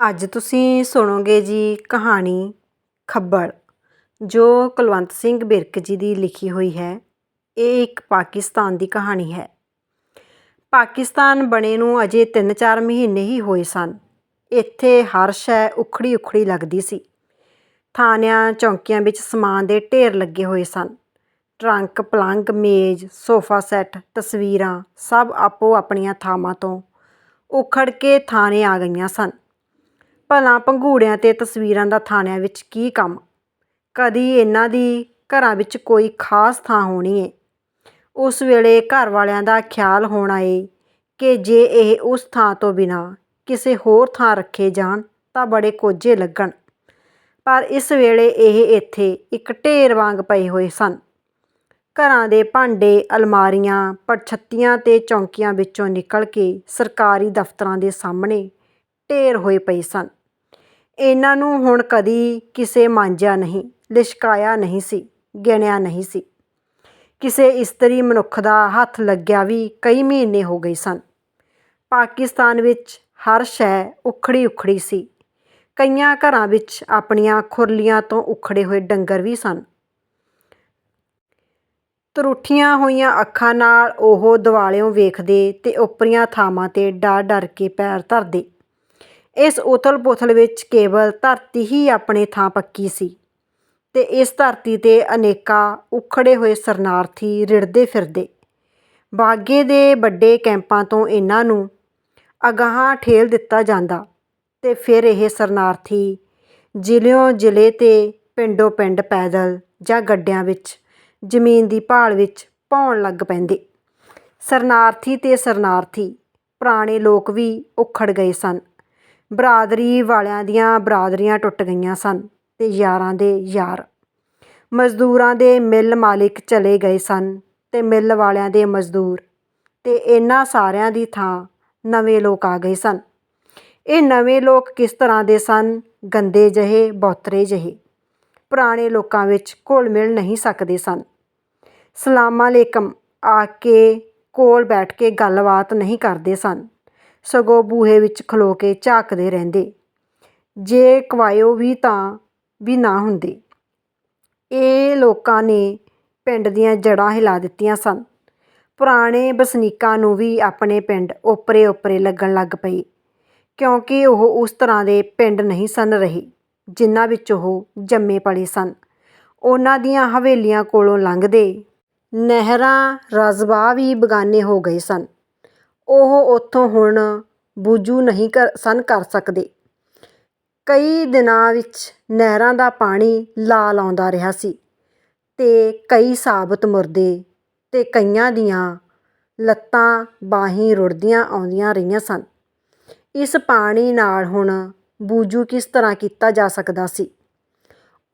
ਅੱਜ ਤੁਸੀਂ ਸੁਣੋਗੇ ਜੀ ਕਹਾਣੀ ਖੱਬਲ, ਜੋ ਕੁਲਵੰਤ ਸਿੰਘ ਬਿਰਕ ਜੀ ਦੀ ਲਿਖੀ ਹੋਈ ਹੈ। ਇਹ ਇੱਕ ਪਾਕਿਸਤਾਨ ਦੀ ਕਹਾਣੀ ਹੈ। ਪਾਕਿਸਤਾਨ ਬਣੇ ਨੂੰ ਅਜੇ 3-4 ਮਹੀਨੇ ਹੀ ਹੋਏ ਸਨ। ਇੱਥੇ ਹਰ ਸ਼ੈ ਉਖੜੀ ਉਖੜੀ ਲੱਗਦੀ ਸੀ। ਥਾਣਿਆਂ, ਚੌਂਕੀਆਂ ਵਿੱਚ ਸਮਾਨ ਦੇ ਢੇਰ ਲੱਗੇ ਹੋਏ ਸਨ। ਟਰੰਕ ਪਲੰਗ ਮੇਜ਼, ਸੋਫਾ ਸੈੱਟ, ਤਸਵੀਰਾਂ ਸਭ ਆਪੋ ਆਪਣੀਆਂ ਥਾਵਾਂ ਤੋਂ ਉਖੜ ਕੇ ਥਾਣੇ ਆ ਗਈਆਂ ਸਨ। ਭਲਾ ਪੰਘੂੜਿਆਂ ਤੇ ਤਸਵੀਰਾਂ ਦਾ ਥਾਣਿਆਂ ਵਿੱਚ ਕੀ ਕੰਮ? ਕਦੀ ਇਹਨਾਂ ਦੀ ਘਰਾਂ ਵਿੱਚ ਕੋਈ ਖਾਸ ਥਾਂ ਹੋਣੀ ਏ। ਉਸ ਵੇਲੇ ਘਰ ਵਾਲਿਆਂ ਦਾ ਖਿਆਲ ਹੋਣਾ ਏ ਕਿ ਜੇ ਇਹ ਉਸ ਥਾਂ ਤੋਂ ਬਿਨਾਂ ਕਿਸੇ ਹੋਰ ਥਾਂ ਰੱਖੇ ਜਾਣ ਤਾਂ ਬੜੇ ਕੋਝੇ ਲੱਗਣ। ਪਰ ਇਸ ਵੇਲੇ ਇਹ ਇੱਥੇ ਇੱਕ ਢੇਰ ਵਾਂਗ ਪਏ ਹੋਏ ਸਨ। ਘਰਾਂ ਦੇ ਭਾਂਡੇ, ਅਲਮਾਰੀਆਂ, ਪੜਛੱਤੀਆਂ ਤੇ ਚੌਂਕੀਆਂ ਵਿੱਚੋਂ ਨਿਕਲ ਕੇ ਸਰਕਾਰੀ ਦਫ਼ਤਰਾਂ ਦੇ ਸਾਹਮਣੇ ਢੇਰ ਹੋਏ ਪਏ ਸਨ। ਇਹਨਾਂ ਨੂੰ ਹੁਣ ਕਦੀ ਕਿਸੇ ਮਾਂਜਿਆ ਨਹੀਂ, ਲਿਸ਼ਕਾਇਆ ਨਹੀਂ ਸੀ, ਗਿਣਿਆ ਨਹੀਂ ਸੀ। ਕਿਸੇ ਇਸਤਰੀ ਮਨੁੱਖ ਦਾ ਹੱਥ ਲੱਗਿਆ ਵੀ ਕਈ ਮਹੀਨੇ ਹੋ ਗਏ ਸਨ। ਪਾਕਿਸਤਾਨ ਵਿੱਚ ਹਰ ਸ਼ੈ ਉਖੜੀ ਉਖੜੀ ਸੀ। ਕਈਆਂ ਘਰਾਂ ਵਿੱਚ ਆਪਣੀਆਂ ਖੁਰਲੀਆਂ ਤੋਂ ਉਖੜੇ ਹੋਏ ਡੰਗਰ ਵੀ ਸਨ। ਤਰੁੱਠੀਆਂ ਹੋਈਆਂ ਅੱਖਾਂ ਨਾਲ ਉਹ ਦਿਵਾਲਿਓਂ ਵੇਖਦੇ ਤੇ ਉਪਰੀਆਂ ਥਾਵਾਂ ਤੇ ਡਰ ਡਰ ਕੇ ਪੈਰ ਧਰਦੇ। ਇਸ ਉਥਲ-ਪੁਥਲ ਵਿੱਚ ਕੇਵਲ ਧਰਤੀ ਹੀ ਆਪਣੇ ਥਾਂ ਪੱਕੀ ਸੀ ਤੇ ਇਸ ਧਰਤੀ ਤੇ ਅਨੇਕਾਂ ਉਖੜੇ ਹੋਏ ਸਰਨਾਰਥੀ ਰਿੜਦੇ ਫਿਰਦੇ। ਬਾਗੇ ਦੇ ਵੱਡੇ ਕੈਂਪਾਂ ਤੋਂ ਇਹਨਾਂ ਨੂੰ ਅਗਾਹਾਂ ਠੇਲ ਦਿੱਤਾ ਜਾਂਦਾ ਤੇ ਫਿਰ ਇਹ ਸਰਨਾਰਥੀ ਜ਼ਿਲ੍ਹਿਓਂ ਜ਼ਿਲ੍ਹੇ ਤੇ ਪਿੰਡੋਂ ਪਿੰਡ ਪੈਦਲ ਜਾਂ ਗੱਡਿਆਂ ਵਿੱਚ, ਜ਼ਮੀਨ ਦੀ ਭਾਲ ਵਿੱਚ ਭੌਣ ਲੱਗ ਪੈਂਦੇ। ਸਰਨਾਰਥੀ ਤੇ ਸਰਨਾਰਥੀ, ਪੁਰਾਣੇ ਲੋਕ ਵੀ ਉਖੜ ਗਏ ਸਨ। ਬਰਾਦਰੀ ਵਾਲਿਆਂ ਦੀਆਂ ਬਰਾਦਰੀਆਂ ਟੁੱਟ ਗਈਆਂ ਸਨ ਅਤੇ ਯਾਰਾਂ ਦੇ ਯਾਰ। ਮਜ਼ਦੂਰਾਂ ਦੇ ਮਿੱਲ ਮਾਲਿਕ ਚਲੇ ਗਏ ਸਨ ਅਤੇ ਮਿੱਲ ਵਾਲਿਆਂ ਦੇ ਮਜ਼ਦੂਰ ਅਤੇ ਇਹਨਾਂ ਸਾਰਿਆਂ ਦੀ ਥਾਂ ਨਵੇਂ ਲੋਕ ਆ ਗਏ ਸਨ। ਇਹ ਨਵੇਂ ਲੋਕ ਕਿਸ ਤਰ੍ਹਾਂ ਦੇ ਸਨ? ਗੰਦੇ ਜਿਹੇ, ਬੌਤਰੇ ਜਿਹੇ। ਪੁਰਾਣੇ ਲੋਕਾਂ ਵਿੱਚ ਘੁਲ ਮਿਲ ਨਹੀਂ ਸਕਦੇ ਸਨ। ਸਲਾਮ ਅਲੈਕਮ ਆ ਕੇ ਕੋਲ ਬੈਠ ਕੇ ਗੱਲਬਾਤ ਨਹੀਂ ਕਰਦੇ ਸਨ। ਸਗੋਂ ਬੂਹੇ ਵਿੱਚ ਖਲੋ ਕੇ ਝਾਕਦੇ ਰਹਿੰਦੇ। ਜੇ ਕਵਾਇਓ ਵੀ ਤਾਂ ਵੀ ਨਾ ਹੁੰਦੇ। ਇਹ ਲੋਕਾਂ ਨੇ ਪਿੰਡ ਦੀਆਂ ਜੜ੍ਹਾਂ ਹਿਲਾ ਦਿੱਤੀਆਂ ਸਨ। ਪੁਰਾਣੇ ਵਸਨੀਕਾਂ ਨੂੰ ਵੀ ਆਪਣੇ ਪਿੰਡ ਓਪਰੇ ਓਪਰੇ ਲੱਗਣ ਲੱਗ ਪਏ, ਕਿਉਂਕਿ ਉਹ ਉਸ ਤਰ੍ਹਾਂ ਦੇ ਪਿੰਡ ਨਹੀਂ ਸਨ ਰਹੇ, ਜਿਨ੍ਹਾਂ ਵਿੱਚ ਉਹ ਜੰਮੇ ਪਲੇ ਸਨ। ਉਹਨਾਂ ਦੀਆਂ ਹਵੇਲੀਆਂ ਕੋਲੋਂ ਲੰਘਦੇ ਨਹਿਰਾਂ ਰਜ਼ਬਾ ਵੀ ਬਗਾਨੇ ਹੋ ਗਏ ਸਨ। ਉਹ ਉੱਥੋਂ ਹੁਣ ਬੁਝੂ ਨਹੀਂ ਕਰ, ਸਨ ਕਰ ਸਕਦੇ। ਕਈ ਦਿਨਾਂ ਵਿੱਚ ਨਹਿਰਾਂ ਦਾ ਪਾਣੀ ਲਾਲ ਆਉਂਦਾ ਰਿਹਾ ਸੀ ਅਤੇ ਕਈ ਸਾਬਤ ਮੁਰਦੇ ਅਤੇ ਕਈਆਂ ਦੀਆਂ ਲੱਤਾਂ ਬਾਹੀਂ ਰੁੜਦੀਆਂ ਆਉਂਦੀਆਂ ਰਹੀਆਂ ਸਨ। ਇਸ ਪਾਣੀ ਨਾਲ ਹੁਣ ਬੂਝੂ ਕਿਸ ਤਰ੍ਹਾਂ ਕੀਤਾ ਜਾ ਸਕਦਾ ਸੀ?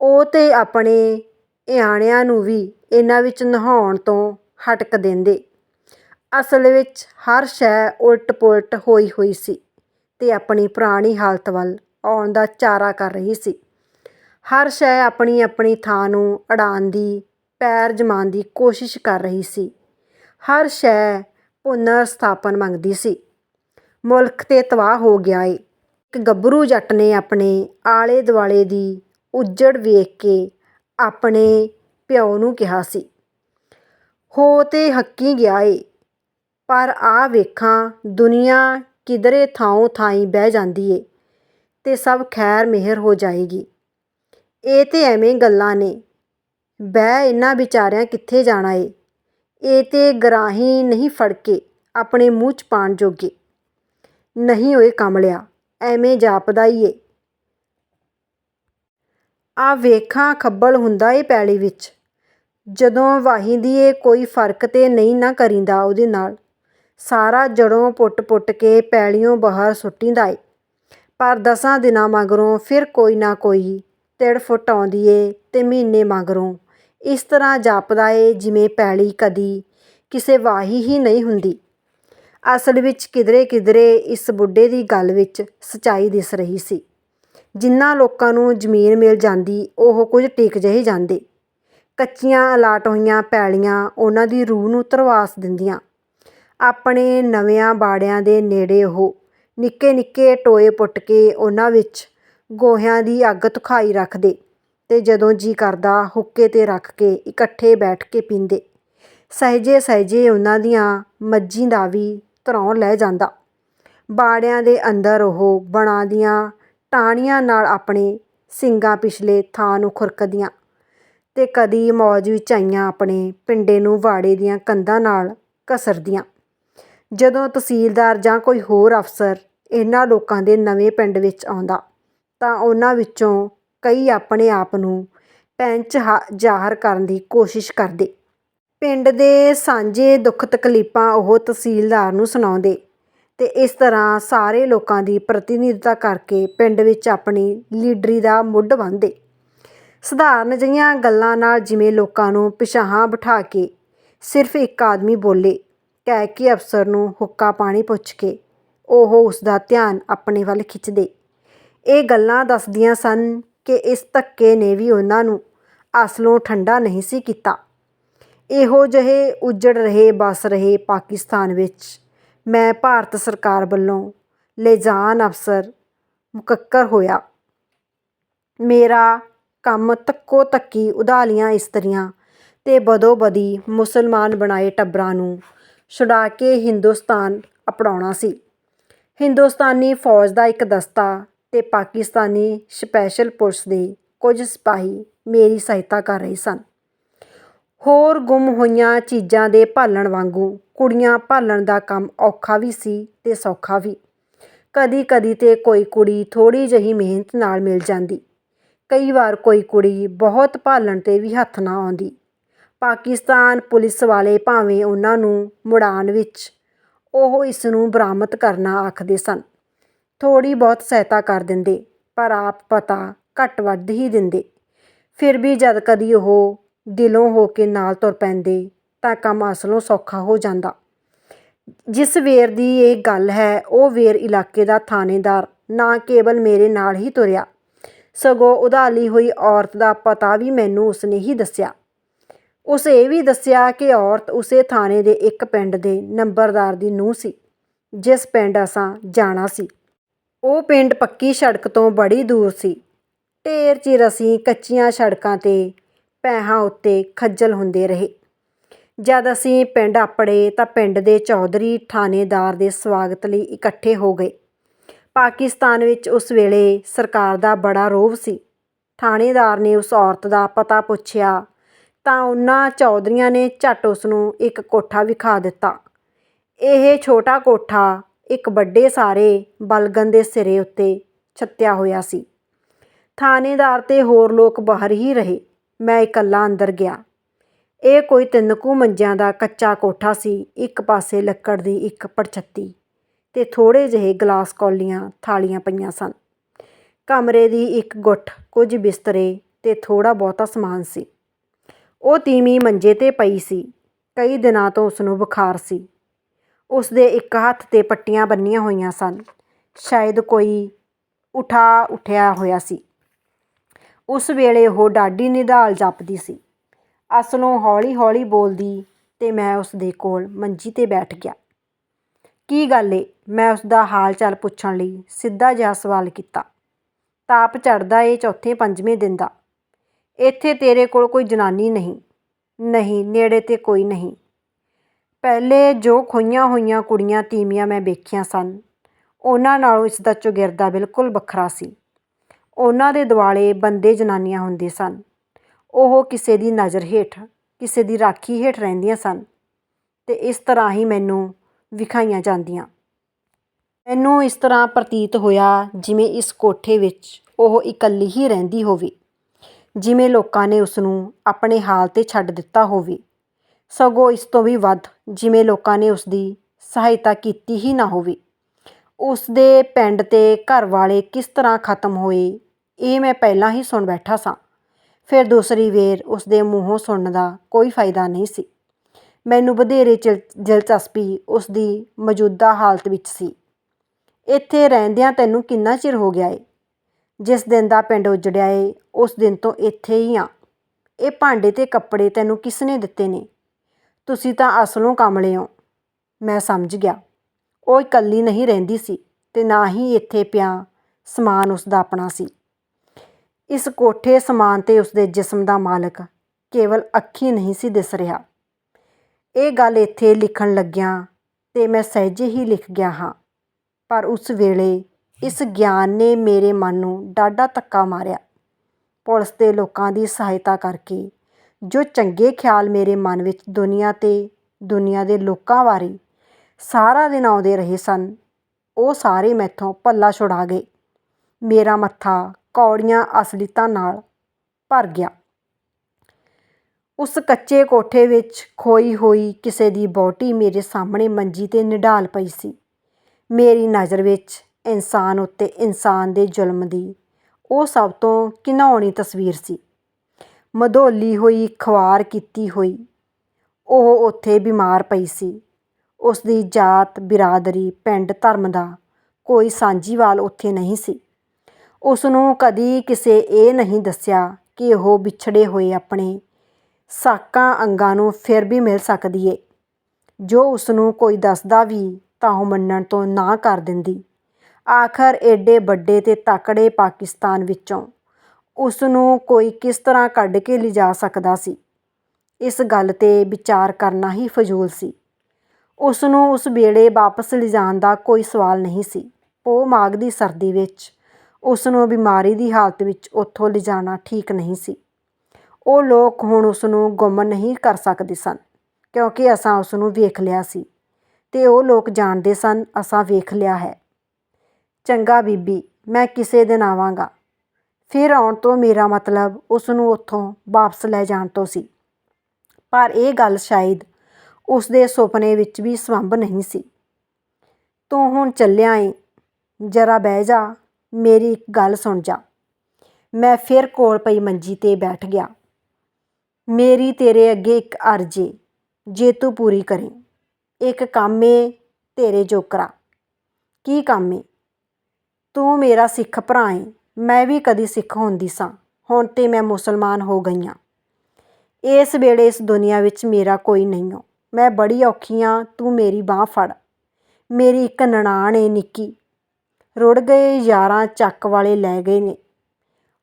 ਉਹ ਤਾਂ ਆਪਣੇ ਇਆਣਿਆਂ ਨੂੰ ਵੀ ਇਹਨਾਂ ਵਿੱਚ ਨਹਾਉਣ ਤੋਂ ਹਟਕ ਦਿੰਦੇ। ਅਸਲ ਵਿੱਚ ਹਰ ਸ਼ੈ ਉਲਟ ਪੁਲਟ ਹੋਈ ਹੋਈ ਸੀ ਅਤੇ ਆਪਣੀ ਪੁਰਾਣੀ ਹਾਲਤ ਵੱਲ ਆਉਣ ਦਾ ਚਾਰਾ ਕਰ ਰਹੀ ਸੀ। ਹਰ ਸ਼ੈ ਆਪਣੀ ਆਪਣੀ ਥਾਂ ਨੂੰ ਅੜਾਉਣ ਦੀ, ਪੈਰ ਜਮਾਉਣ ਦੀ ਕੋਸ਼ਿਸ਼ ਕਰ ਰਹੀ ਸੀ। ਹਰ ਸ਼ੈ ਪੁਨਰ ਸਥਾਪਨ ਮੰਗਦੀ ਸੀ। ਮੁਲਕ ਤੇ ਤਬਾਹ ਹੋ ਗਿਆ ਏ। ਇੱਕ ਗੱਭਰੂ ਜੱਟ ਨੇ ਆਪਣੇ ਆਲੇ ਦੁਆਲੇ ਦੀ ਉੱਜੜ ਵੇਖ ਕੇ ਆਪਣੇ ਪਿਓ ਨੂੰ ਕਿਹਾ ਸੀ, ਹੋ ਤੇ ਹੱਕੀ ਗਿਆ ਏ। ਪਰ ਆ ਵੇਖਾਂ, ਦੁਨੀਆ ਕਿਧਰੇ ਥਾਂ ਥਾਈ ਬਹਿ ਜਾਂਦੀ ਏ ਤੇ ਸਭ ਖੈਰ ਮਿਹਰ ਹੋ ਜਾਏਗੀ। ਇਹ ਤੇ ਐਵੇਂ ਗੱਲਾਂ ਨੇ। ਬਹਿ ਇਹਨਾਂ ਵਿਚਾਰਿਆਂ ਕਿੱਥੇ ਜਾਣਾ ਏ? ਇਹ ਤੇ ਗਰਾਹੀ ਨਹੀਂ ਫੜ ਕੇ ਆਪਣੇ ਮੂੰਹ 'ਚ ਪਾਣ ਜੋਗੇ। ਨਹੀਂ ਓਏ ਕਮਲਿਆ, ਐਵੇਂ ਜਾਪਦਾ ਈ ਏ। ਆ ਵੇਖਾਂ ਖੱਬਲ ਹੁੰਦਾ ਏ ਪੈਲੀ ਵਿੱਚ। ਜਦੋਂ ਵਾਹੀਂਦੀ ਏ ਕੋਈ ਫ਼ਰਕ ਤੇ ਨਹੀਂ ਨਾ ਕਰੀਂਦਾ ਉਹਦੇ ਨਾਲ। ਸਾਰਾ ਜੜੋਂ ਪੁੱਟ-ਪੁੱਟ ਕੇ ਪੈਲੀਓਂ ਬਾਹਰ ਸੁੱਟੀਂਦਾ ਏ। ਪਰ ਦਸਾਂ ਦਿਨਾਂ ਮਗਰੋਂ ਫਿਰ ਕੋਈ ਨਾ ਕੋਈ ਤਿੜ ਫੁੱਟ ਆਉਂਦੀ ਏ ਤੇ ਮਹੀਨੇ ਮਗਰੋਂ ਇਸ ਤਰ੍ਹਾਂ ਜਾਪਦਾ ਏ ਜਿਵੇਂ ਪੈਲੀ ਕਦੀ ਕਿਸੇ ਵਾਹੀ ਹੀ ਨਹੀਂ ਹੁੰਦੀ। ਅਸਲ ਵਿੱਚ ਕਿਧਰੇ ਕਿਧਰੇ ਇਸ ਬੁੱਢੇ ਦੀ ਗੱਲ ਵਿੱਚ ਸੱਚਾਈ ਦਿਸ ਰਹੀ ਸੀ। ਜਿਨ੍ਹਾਂ ਲੋਕਾਂ ਨੂੰ ਜ਼ਮੀਨ ਮਿਲ ਜਾਂਦੀ ਉਹ ਕੁਝ ਟਿਕ ਜਿਹੇ ਜਾਂਦੇ। ਕੱਚੀਆਂ ਅਲਾਟ ਹੋਈਆਂ ਪੈਲੀਆਂ ਉਹਨਾਂ ਦੀ ਰੂਹ ਨੂੰ ਧਰਵਾਸ ਦਿੰਦੀਆਂ। ਆਪਣੇ ਨਵਿਆਂ ਬਾੜਿਆਂ ਦੇ ਨੇੜੇ ਉਹ। ਨਿੱਕੇ ਨਿੱਕੇ ਟੋਏ ਪੁੱਟ ਕੇ ਉਹਨਾਂ ਵਿੱਚ ਗੋਹਿਆਂ ਦੀ ਅੱਗ ਧੁਖਾਈ ਰੱਖਦੇ ਤੇ ਜਦੋਂ ਜੀ ਕਰਦਾ ਹੁੱਕੇ ਤੇ ਰੱਖ ਕੇ ਇਕੱਠੇ ਬੈਠ ਕੇ ਪੀਂਦੇ। ਸਹਿਜੇ ਸਹਿਜੇ ਉਹਨਾਂ ਦੀਆਂ ਮੱਝੀ ਦਾ ਵੀ ਧਰੋਂ ਲੈ ਜਾਂਦਾ। ਬਾੜਿਆਂ ਦੇ ਅੰਦਰ ਉਹ ਬਣਾ ਦੀਆਂ ਟਾਹਣੀਆਂ ਨਾਲ ਆਪਣੇ ਸਿੰਗਾਂ ਪਿਛਲੇ ਥਾਂ ਨੂੰ ਖੁਰਕਦੀਆਂ ਤੇ ਕਦੀ ਮੌਜ ਵਿੱਚ ਆਈਆਂ ਆਪਣੇ ਪਿੰਡੇ ਨੂੰ ਵਾੜੇ ਦੀਆਂ ਕੰਧਾਂ ਨਾਲ ਕਸਰਦੀਆਂ ਜਦੋਂ ਤਹਿਸੀਲਦਾਰ ਜਾਂ ਕੋਈ ਹੋਰ ਅਫਸਰ ਇਹਨਾਂ ਲੋਕਾਂ ਦੇ ਨਵੇਂ ਪਿੰਡ ਵਿੱਚ ਆਉਂਦਾ, ਤਾਂ ਉਹਨਾਂ ਵਿੱਚੋਂ ਕਈ ਆਪਣੇ ਆਪ ਨੂੰ ਪੈਂਚ ਹਾ- ਜ਼ਾਹਰ ਕਰਨ ਦੀ ਕੋਸ਼ਿਸ਼ ਕਰਦੇ। ਪਿੰਡ ਦੇ ਸਾਂਝੇ ਦੁੱਖ ਤਕਲੀਫਾਂ ਉਹ ਤਹਿਸੀਲਦਾਰ ਨੂੰ ਸੁਣਾਉਂਦੇ ਤੇ ਇਸ ਤਰ੍ਹਾਂ ਸਾਰੇ ਲੋਕਾਂ ਦੀ ਪ੍ਰਤੀਨਿਧਤਾ ਕਰਕੇ ਪਿੰਡ ਵਿੱਚ ਆਪਣੀ ਲੀਡਰੀ ਦਾ ਮੁੱਢ ਬੰਨ੍ਹਦੇ। ਸਧਾਰਨ ਜਿਹੀਆਂ ਗੱਲਾਂ ਨਾਲ ਜਿਵੇਂ ਲੋਕਾਂ ਨੂੰ ਪਿਛਾਹਾਂ ਬਿਠਾ ਕੇ ਸਿਰਫ ਇੱਕ ਆਦਮੀ ਬੋਲੇ ਕਹਿ ਕੇ ਅਫਸਰ ਨੂੰ ਹੁੱਕਾ ਪਾਣੀ ਪੁੱਛ ਕੇ ਉਹ ਉਸ ਦਾ ਧਿਆਨ ਆਪਣੇ ਵੱਲ ਖਿੱਚਦੇ। ਇਹ ਗੱਲਾਂ ਦੱਸਦੀਆਂ ਸਨ ਕਿ ਇਸ ਧੱਕੇ ਨੇ ਵੀ ਉਹਨਾਂ ਨੂੰ ਅਸਲੋਂ ਠੰਡਾ ਨਹੀਂ ਸੀ ਕੀਤਾ। ਇਹੋ ਜਿਹੇ ਉੱਜੜ ਰਹੇ, ਬਸ ਰਹੇ ਪਾਕਿਸਤਾਨ ਵਿੱਚ ਮੈਂ ਭਾਰਤ ਸਰਕਾਰ ਵੱਲੋਂ ਲੇਜਾਨ ਅਫਸਰ ਮੁਕੱਕਰ ਹੋਇਆ। ਮੇਰਾ ਕੰਮ ਤੱਕੋ ਤੱਕੀ ਉਧਾਲੀਆਂ ਇਸਤਰੀਆਂ ਤੇ ਬਦੋ ਬਦੀ ਮੁਸਲਮਾਨ ਬਣਾਏ ਟੱਬਰਾਂ ਨੂੰ ਛੁਡਾ ਕੇ ਹਿੰਦੁਸਤਾਨ ਅਪਣਾਉਣਾ ਸੀ। ਹਿੰਦੁਸਤਾਨੀ ਫੌਜ ਦਾ ਇੱਕ ਦਸਤਾ ਤੇ ਪਾਕਿਸਤਾਨੀ ਸਪੈਸ਼ਲ ਪੁਲਿਸ ਦੇ ਕੁਝ ਸਿਪਾਹੀ ਮੇਰੀ ਸਹਾਇਤਾ ਕਰ ਰਹੇ ਸਨ। ਹੋਰ ਗੁੰਮ ਹੋਈਆਂ ਚੀਜ਼ਾਂ ਦੇ ਭਾਲਣ ਵਾਂਗੂ ਕੁੜੀਆਂ ਭਾਲਣ ਦਾ ਕੰਮ ਔਖਾ ਵੀ ਸੀ ਤੇ ਸੌਖਾ ਵੀ। ਕਦੀ ਕਦੀ ਤੇ ਕੋਈ ਕੁੜੀ ਥੋੜੀ ਜਿਹੀ ਮਿਹਨਤ ਨਾਲ ਮਿਲ ਜਾਂਦੀ। ਕਈ ਵਾਰ ਕੋਈ ਕੁੜੀ ਬਹੁਤ ਭਾਲਣ ਤੇ ਵੀ ਹੱਥ ਨਾ ਆਉਂਦੀ। ਪਾਕਿਸਤਾਨ ਪੁਲਿਸ ਵਾਲੇ ਭਾਵੇਂ ਉਹਨਾਂ ਨੂੰ ਮੁੜਾਉਣ ਵਿੱਚ ਉਹ ਇਸ ਨੂੰ ਬਰਾਮਦ ਕਰਨਾ ਆਖਦੇ ਸਨ। ਥੋੜ੍ਹੀ ਬਹੁਤ ਸਹਾਇਤਾ ਕਰ ਦਿੰਦੇ, ਪਰ ਆਪ ਪਤਾ ਘੱਟ ਵੱਧ ਹੀ ਦਿੰਦੇ। ਫਿਰ ਵੀ ਜਦ ਕਦੀ ਉਹ ਦਿਲੋਂ ਹੋ ਕੇ ਨਾਲ ਤੁਰ ਪੈਂਦੇ, ਤਾਂ ਕੰਮ ਅਸਲੋਂ ਸੌਖਾ ਹੋ ਜਾਂਦਾ। ਜਿਸ ਵੇਰ ਦੀ ਇਹ ਗੱਲ ਹੈ, ਉਹ ਵੇਰ ਇਲਾਕੇ ਦਾ ਥਾਣੇਦਾਰ ਨਾ ਕੇਵਲ ਮੇਰੇ ਨਾਲ ਹੀ ਤੁਰਿਆ, ਸਗੋਂ ਉਧਾਲੀ ਹੋਈ ਔਰਤ ਦਾ ਪਤਾ ਵੀ ਮੈਨੂੰ ਉਸਨੇ ਹੀ ਦੱਸਿਆ। ਉਸ ਇਹ ਵੀ ਦੱਸਿਆ ਕਿ ਔਰਤ ਉਸੇ ਥਾਣੇ ਦੇ ਇੱਕ ਪਿੰਡ ਦੇ ਨੰਬਰਦਾਰ ਦੀ ਨੂੰਹ ਸੀ, ਜਿਸ ਪਿੰਡ ਅਸਾਂ ਜਾਣਾ ਸੀ। ਉਹ ਪਿੰਡ ਪੱਕੀ ਸੜਕ ਤੋਂ ਬੜੀ ਦੂਰ ਸੀ। ਢੇਰ ਚਿਰ ਅਸੀਂ ਕੱਚੀਆਂ ਸੜਕਾਂ ਤੇ ਪੈਹਾਂ ਉੱਤੇ ਖੱਜਲ ਹੁੰਦੇ ਰਹੇ। ਜਦ ਅਸੀਂ ਪਿੰਡ ਆਪੜੇ ਤਾਂ ਪਿੰਡ ਦੇ ਚੌਧਰੀ ਥਾਣੇਦਾਰ ਦੇ ਸਵਾਗਤ ਲਈ ਇਕੱਠੇ ਹੋ ਗਏ। ਪਾਕਿਸਤਾਨ ਵਿੱਚ ਉਸ ਵੇਲੇ ਸਰਕਾਰ ਦਾ ਬੜਾ ਰੋਹਬ ਸੀ। ਥਾਣੇਦਾਰ ਨੇ ਉਸ ਔਰਤ ਦਾ ਪਤਾ ਪੁੱਛਿਆ ਤਾਂ ਉਹਨਾਂ ਚੌਧਰੀਆਂ ਨੇ ਝੱਟ ਉਸ ਨੂੰ ਇੱਕ ਕੋਠਾ ਵਿਖਾ ਦਿੱਤਾ। ਇਹ ਛੋਟਾ ਕੋਠਾ ਇੱਕ ਵੱਡੇ ਸਾਰੇ ਬਲਗਨ ਦੇ ਸਿਰੇ ਉੱਤੇ ਛੱਤਿਆ ਹੋਇਆ ਸੀ। ਥਾਣੇਦਾਰ ਤੇ ਹੋਰ ਲੋਕ ਬਾਹਰ ਹੀ ਰਹੇ। ਮੈਂ ਇਕੱਲਾ ਅੰਦਰ ਗਿਆ। ਇਹ ਕੋਈ ਤਿੰਨ ਕੁ ਮੰਜਿਆਂ ਦਾ ਕੱਚਾ ਕੋਠਾ ਸੀ, ਇੱਕ ਪਾਸੇ ਲੱਕੜ ਦੀ, ਇੱਕ ਪੜਛੱਤੀ ਤੇ ਥੋੜੇ ਜਿਹੇ ਗਲਾਸ ਕੌਲੀਆਂ ਥਾਲੀਆਂ ਪਈਆਂ ਸਨ। ਕਮਰੇ ਦੀ ਇੱਕ ਗੁੱਠ ਕੁਝ ਬਿਸਤਰੇ ਤੇ ਥੋੜਾ ਬਹੁਤਾ ਸਮਾਨ ਸੀ। ਉਹ ਤੀਵੀਂ ਮੰਜੇ ਤੇ ਪਈ ਸੀ। ਕਈ ਦਿਨਾਂ ਤੋਂ ਉਸ ਨੂੰ ਬੁਖਾਰ ਸੀ। ਉਸ ਦੇ ਇੱਕ ਹੱਥ ਤੇ ਪੱਟੀਆਂ ਬੰਨੀਆਂ ਹੋਈਆਂ ਸਨ। ਸ਼ਾਇਦ ਕੋਈ ਉਠਾ ਉਠਿਆ ਹੋਇਆ ਸੀ। ਉਸ ਵੇਲੇ ਉਹ ਡਾਢੀ ਨਿਧਾਲ ਜਪਦੀ ਸੀ। ਅਸਲੋਂ ਹੌਲੀ-ਹੌਲੀ ਬੋਲਦੀ ਤੇ ਮੈਂ ਉਸ ਦੇ ਕੋਲ ਮੰਜੀ ਤੇ ਬੈਠ ਗਿਆ। ਕੀ ਗੱਲ ਏ ਮੈਂ ਉਸ ਦਾ ਹਾਲ ਚਾਲ ਪੁੱਛਣ ਲਈ ਸਿੱਧਾ ਜਿਹਾ ਸਵਾਲ ਕੀਤਾ। ਤਾਪ ਚੜਦਾ ਏ ਚੌਥੇ ਪੰਜਵੇਂ ਦਿਨ ਦਾ। ਇੱਥੇ ਤੇਰੇ ਕੋਲ ਕੋਈ ਜਨਾਨੀ ਨਹੀਂ। ਨਹੀਂ, ਨੇੜੇ ਤੇ ਕੋਈ ਨਹੀਂ। ਪਹਿਲੇ ਜੋ ਖੋਈਆਂ ਹੋਈਆਂ ਕੁੜੀਆਂ ਤੀਵੀਆਂ ਮੈਂ ਵੇਖੀਆਂ ਸਨ, ਉਹਨਾਂ ਨਾਲੋਂ ਇਸ ਦਾ ਚੌਗਿਰਦਾ ਬਿਲਕੁਲ ਵੱਖਰਾ ਸੀ। ਉਹਨਾਂ ਦੇ ਦੁਆਲੇ ਬੰਦੇ ਜਨਾਨੀਆਂ ਹੁੰਦੇ ਸਨ। ਉਹ ਕਿਸੇ ਦੀ ਨਜ਼ਰ ਹੇਠ, ਕਿਸੇ ਦੀ ਰਾਖੀ ਹੇਠ ਰਹਿੰਦੀਆਂ ਸਨ ਤੇ ਇਸ ਤਰ੍ਹਾਂ ਹੀ ਮੈਨੂੰ ਵਿਖਾਈਆਂ ਜਾਂਦੀਆਂ। ਮੈਨੂੰ ਇਸ ਤਰ੍ਹਾਂ ਪ੍ਰਤੀਤ ਹੋਇਆ ਜਿਵੇਂ ਇਸ ਕੋਠੇ ਵਿੱਚ ਉਹ ਇਕੱਲੀ ਹੀ ਰਹਿੰਦੀ ਹੋਵੇ। ਜਿਵੇਂ ਲੋਕਾਂ ਨੇ ਉਸ ਨੂੰ ਆਪਣੇ ਹਾਲ ਤੇ ਛੱਡ ਦਿੱਤਾ ਹੋਵੇ। ਸਗੋਂ ਇਸ ਤੋਂ ਵੀ ਵੱਧ ਜਿਵੇਂ ਲੋਕਾਂ ਨੇ ਉਸ ਦੀ ਸਹਾਇਤਾ ਕੀਤੀ ਹੀ ਨਾ ਹੋਵੇ। ਉਸ ਦੇ ਪਿੰਡ ਅਤੇ ਘਰ ਵਾਲੇ ਕਿਸ ਤਰ੍ਹਾਂ ਖਤਮ ਹੋਏ, ਇਹ ਮੈਂ ਪਹਿਲਾਂ ਹੀ ਸੁਣ ਬੈਠਾ ਸਾਂ। ਫਿਰ ਦੂਸਰੀ ਵੇਰ ਉਸ ਦੇ ਮੂੰਹੋਂ ਸੁਣਨ ਦਾ ਕੋਈ ਫਾਇਦਾ ਨਹੀਂ ਸੀ। ਮੈਨੂੰ ਵਧੇਰੇ ਚਿਲ- ਦਿਲਚਸਪੀ ਉਸ ਦੀ ਮੌਜੂਦਾ ਹਾਲਤ ਵਿੱਚ ਸੀ। ਇੱਥੇ ਰਹਿੰਦਿਆਂ ਤੈਨੂੰ ਕਿੰਨਾ ਚਿਰ ਹੋ ਗਿਆ ਏ? ਜਿਸ ਦਿਨ ਦਾ ਪਿੰਡ ਉਜੜਿਆ ਏ, ਉਸ ਦਿਨ ਤੋਂ ਇੱਥੇ ਹੀ ਆ। ਇਹ ਭਾਂਡੇ ਤੇ ਕੱਪੜੇ ਤੈਨੂੰ ਕਿਸ ਨੇ ਦਿੱਤੇ ਨੇ? ਤੁਸੀਂ ਤਾਂ ਅਸਲੋਂ ਕਮਲੇ ਹੋ ਮੈਂ ਸਮਝ ਗਿਆ। ਉਹ ਇਕੱਲੀ ਨਹੀਂ ਰਹਿੰਦੀ ਸੀ ਤੇ ਨਾ ਹੀ ਇੱਥੇ ਪਿਆ ਸਮਾਨ ਉਸ ਦਾ ਆਪਣਾ ਸੀ। ਇਸ ਕੋਠੇ ਸਮਾਨ ਤੇ ਉਸ ਦੇ ਜਿਸਮ ਦਾ ਮਾਲਕ ਕੇਵਲ ਅੱਖੀ ਨਹੀਂ ਸੀ ਦਿਸ ਰਿਹਾ। ਇਹ ਗੱਲ ਇੱਥੇ ਲਿਖਣ ਲੱਗਿਆ ਤੇ ਮੈਂ ਸਹਿਜੇ ਹੀ ਲਿਖ ਗਿਆ ਹਾਂ। ਪਰ ਉਸ ਵੇਲੇ ਇਸ ਗਿਆਨ ਨੇ ਮੇਰੇ ਮਨ ਨੂੰ ਡਾਢਾ ਧੱਕਾ ਮਾਰਿਆ। ਪੁਲਿਸ ਦੇ ਲੋਕਾਂ ਦੀ ਸਹਾਇਤਾ ਕਰਕੇ, ਜੋ ਚੰਗੇ ਖਿਆਲ ਮੇਰੇ ਮਨ ਵਿੱਚ ਦੁਨੀਆ ਤੇ ਦੁਨੀਆ ਦੇ ਲੋਕਾਂ ਬਾਰੇ ਸਾਰਾ ਦਿਨ ਆਉਂਦੇ ਰਹੇ ਸਨ, ਉਹ ਸਾਰੇ ਮੈਥੋਂ ਪੱਲਾ ਛੁਡਾ ਗਏ। ਮੇਰਾ ਮੱਥਾ ਕੌੜੀਆਂ ਅਸਲੀਤਾਂ ਨਾਲ ਭਰ ਗਿਆ। ਉਸ ਕੱਚੇ ਕੋਠੇ ਵਿੱਚ ਖੋਈ ਹੋਈ ਕਿਸੇ ਦੀ ਬੋਟੀ ਮੇਰੇ ਸਾਹਮਣੇ ਮੰਜੀ ਤੇ ਨਿਢਾਲ ਪਈ ਸੀ। ਮੇਰੀ ਨਜ਼ਰ ਵਿੱਚ ਇਨਸਾਨ ਉੱਤੇ ਇਨਸਾਨ ਦੇ ਜ਼ੁਲਮ ਦੀ ਉਹ ਸਭ ਤੋਂ ਘਿਨਾਉਣੀ ਤਸਵੀਰ ਸੀ। ਮਧੋਲੀ ਹੋਈ ਖੁਆਰ ਕੀਤੀ ਹੋਈ, ਉਹ ਉੱਥੇ ਬਿਮਾਰ ਪਈ ਸੀ। ਉਸ ਦੀ ਜਾਤ ਬਿਰਾਦਰੀ ਪਿੰਡ ਧਰਮ ਦਾ ਕੋਈ ਸਾਂਝੀਵਾਲ ਉੱਥੇ ਨਹੀਂ ਸੀ। ਉਸ ਨੂੰ ਕਦੀ ਕਿਸੇ ਇਹ ਨਹੀਂ ਦੱਸਿਆ ਕਿ ਉਹ ਵਿਛੜੇ ਹੋਏ ਆਪਣੇ ਸਾਕਾਂ ਅੰਗਾਂ ਨੂੰ ਫਿਰ ਵੀ ਮਿਲ ਸਕਦੀ ਏ। ਜੋ ਉਸ ਨੂੰ ਕੋਈ ਦੱਸਦਾ ਵੀ ਤਾਂ ਉਹ ਮੰਨਣ ਤੋਂ ਨਾ ਕਰ ਦਿੰਦੀ। ਆਖਰ ਏਡੇ ਵੱਡੇ ਤੇ ਤਕੜੇ ਪਾਕਿਸਤਾਨ ਵਿੱਚੋਂ ਉਸ ਨੂੰ ਕੋਈ ਕਿਸ ਤਰ੍ਹਾਂ ਕੱਢ ਕੇ ਲਿਜਾ ਸਕਦਾ ਸੀ? ਇਸ ਗੱਲ ਤੇ ਵਿਚਾਰ ਕਰਨਾ ਹੀ ਫਜ਼ੂਲ ਸੀ। ਉਸ ਨੂੰ ਉਸ ਵੇਲੇ ਵਾਪਸ ਲਿਜਾਣ ਦਾ ਕੋਈ ਸਵਾਲ ਨਹੀਂ ਸੀ। ਪੋ ਮਾਘ ਦੀ ਸਰਦੀ ਵਿੱਚ ਉਸ ਨੂੰ ਬਿਮਾਰੀ ਦੀ ਹਾਲਤ ਵਿੱਚ ਉੱਥੋਂ ਲਿਜਾਣਾ ਠੀਕ ਨਹੀਂ ਸੀ। ਉਹ ਲੋਕ ਹੁਣ ਉਸ ਨੂੰ ਗੁੰਮ ਨਹੀਂ ਕਰ ਸਕਦੇ ਸਨ, ਕਿਉਂਕਿ ਅਸਾਂ ਉਸ ਨੂੰ ਵੇਖ ਲਿਆ ਸੀ। ਤੇ ਉਹ ਲੋਕ ਜਾਣਦੇ ਸਨ, ਅਸਾਂ ਵੇਖ ਲਿਆ ਹੈ। ਚੰਗਾ ਬੀਬੀ, ਮੈਂ ਕਿਸੇ ਦਿਨ ਆਵਾਂਗਾ। ਫਿਰ ਆਉਣ ਤੋਂ ਮੇਰਾ ਮਤਲਬ ਉਸ ਨੂੰ ਉੱਥੋਂ ਵਾਪਸ ਲੈ ਜਾਣ ਤੋਂ ਸੀ। ਪਰ ਇਹ ਗੱਲ ਸ਼ਾਇਦ ਉਸ ਦੇ ਸੁਪਨੇ ਵਿੱਚ ਵੀ ਸੰਭਵ ਨਹੀਂ ਸੀ। ਤੂੰ ਹੁਣ ਚੱਲਿਆ ਏ, ਜਰਾ ਬਹਿ ਜਾ, ਮੇਰੀ ਇੱਕ ਗੱਲ ਸੁਣ ਜਾ। ਮੈਂ ਫਿਰ ਕੋਲ ਪਈ ਮੰਜੀ ਤੇ ਬੈਠ ਗਿਆ। ਮੇਰੀ ਤੇਰੇ ਅੱਗੇ ਇੱਕ ਅਰਜ਼, ਜੇ ਤੂੰ ਪੂਰੀ ਕਰੇ। ਇੱਕ ਕੰਮ ਏ ਤੇਰੇ ਜੋਕਰਾ। ਕੀ ਕੰਮ ਏ? ਤੂੰ ਮੇਰਾ ਸਿੱਖ ਭਰਾ ਏ। ਮੈਂ ਵੀ ਕਦੀ ਸਿੱਖ ਹੁੰਦੀ ਸਾਂ। ਹੁਣ ਤੇ ਮੈਂ ਮੁਸਲਮਾਨ ਹੋ ਗਈ ਹਾਂ ਇਸ ਵੇਲੇ ਇਸ ਦੁਨੀਆ ਵਿੱਚ ਮੇਰਾ ਕੋਈ ਨਹੀਂ ਓ। ਮੈਂ ਬੜੀ ਔਖੀ ਹਾਂ ਤੂੰ ਮੇਰੀ ਬਾਹ ਫੜ। ਮੇਰੀ ਇੱਕ ਨਨਾਣ ਏ ਨਿੱਕੀ। ਰੁੜ ਗਏ ਯਾਰਾਂ ਚੱਕ ਵਾਲੇ ਲੈ ਗਏ ਨੇ।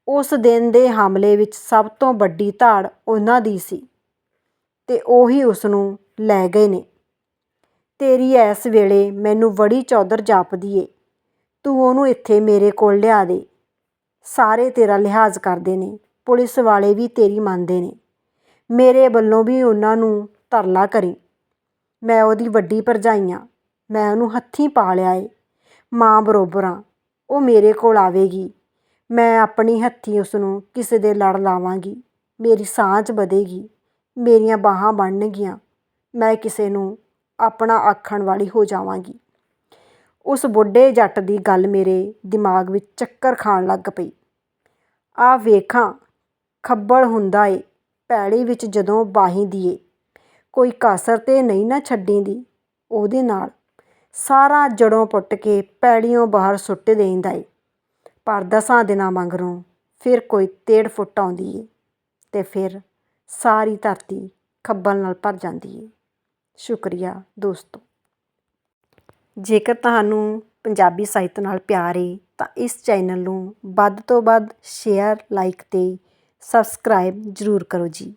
ਉਸ ਦਿਨ ਦੇ ਹਮਲੇ ਵਿੱਚ ਸਭ ਤੋਂ ਵੱਡੀ ਧਾੜ ਉਹਨਾਂ ਦੀ ਸੀ। ਤੇ ਉਹੀ ਉਸ ਨੂੰ ਲੈ ਗਏ ਨੇ। ਤੇਰੀ ਇਸ ਵੇਲੇ ਮੈਨੂੰ ਬੜੀ ਚੌਧਰ ਜਾਪਦੀ ਏ। ਤੂੰ ਉਹਨੂੰ ਇੱਥੇ ਮੇਰੇ ਕੋਲ ਲਿਆ ਦੇ। ਸਾਰੇ ਤੇਰਾ ਲਿਹਾਜ਼ ਕਰਦੇ ਨੇ, ਪੁਲਿਸ ਵਾਲੇ ਵੀ ਤੇਰੀ ਮੰਨਦੇ ਨੇ। ਮੇਰੇ ਵੱਲੋਂ ਵੀ ਉਹਨਾਂ ਨੂੰ ਤਰਲਾ ਕਰੀ। ਮੈਂ ਉਹਦੀ ਵੱਡੀ ਭਰਜਾਈ ਆਂ। ਮੈਂ ਉਹਨੂੰ ਹੱਥੀਂ ਪਾ ਲਿਆ ਏ। ਮਾਂ ਬਰੋਬਰ ਆਂ। ਉਹ ਮੇਰੇ ਕੋਲ ਆਵੇਗੀ। ਮੈਂ ਆਪਣੀ ਹੱਥੀਂ ਉਸ ਨੂੰ ਕਿਸੇ ਦੇ ਲੜ ਲਾਵਾਂਗੀ। ਮੇਰੀ ਸਾਂਝ ਵਧੇਗੀ। ਮੇਰੀਆਂ ਬਾਹਾਂ ਬਣਨਗੀਆਂ। ਮੈਂ ਕਿਸੇ ਨੂੰ ਆਪਣਾ ਆਖਣ ਵਾਲੀ ਹੋ ਜਾਵਾਂਗੀ। ਉਸ ਬੁੱਢੇ ਜੱਟ ਦੀ ਗੱਲ ਮੇਰੇ ਦਿਮਾਗ ਵਿੱਚ ਚੱਕਰ ਖਾਣ ਲੱਗ ਪਈ। ਆ ਵੇਖਾਂ, ਖੱਬਲ ਹੁੰਦਾ ਏ, ਪੈੜੀ ਵਿੱਚ ਜਦੋਂ ਬਾਹੀਂ ਦੀਏ। ਕੋਈ ਕਾਸਰ ਤੇ ਨਹੀਂ ਨਾ ਛੱਡੀਂਦੀ, ਉਹਦੇ ਨਾਲ ਸਾਰਾ ਜੜੋਂ ਪੁੱਟ ਕੇ ਪੈੜੀਆਂ ਬਾਹਰ ਸੁੱਟ ਦੇਂਦਾ ਏ। ਪਰ ਦਸਾਂ ਦਿਨਾਂ ਮਗਰੋਂ ਫਿਰ ਕੋਈ ਤੇੜ ਫੁੱਟ ਆਉਂਦੀ ਏ ਤੇ ਫਿਰ ਸਾਰੀ ਧਰਤੀ ਖੱਬਲ ਨਾਲ ਭਰ ਜਾਂਦੀ ਏ। ਸ਼ੁਕਰੀਆ ਦੋਸਤੋ। ਜੇਕਰ ਤੁਹਾਨੂੰ ਪੰਜਾਬੀ ਸਾਹਿਤ ਨਾਲ ਪਿਆਰ ਏ, ਤਾਂ ਇਸ ਚੈਨਲ ਨੂੰ ਵੱਧ ਤੋਂ ਵੱਧ ਸ਼ੇਅਰ ਲਾਈਕ ਅਤੇ ਸਬਸਕ੍ਰਾਈਬ ਜ਼ਰੂਰ ਕਰੋ ਜੀ।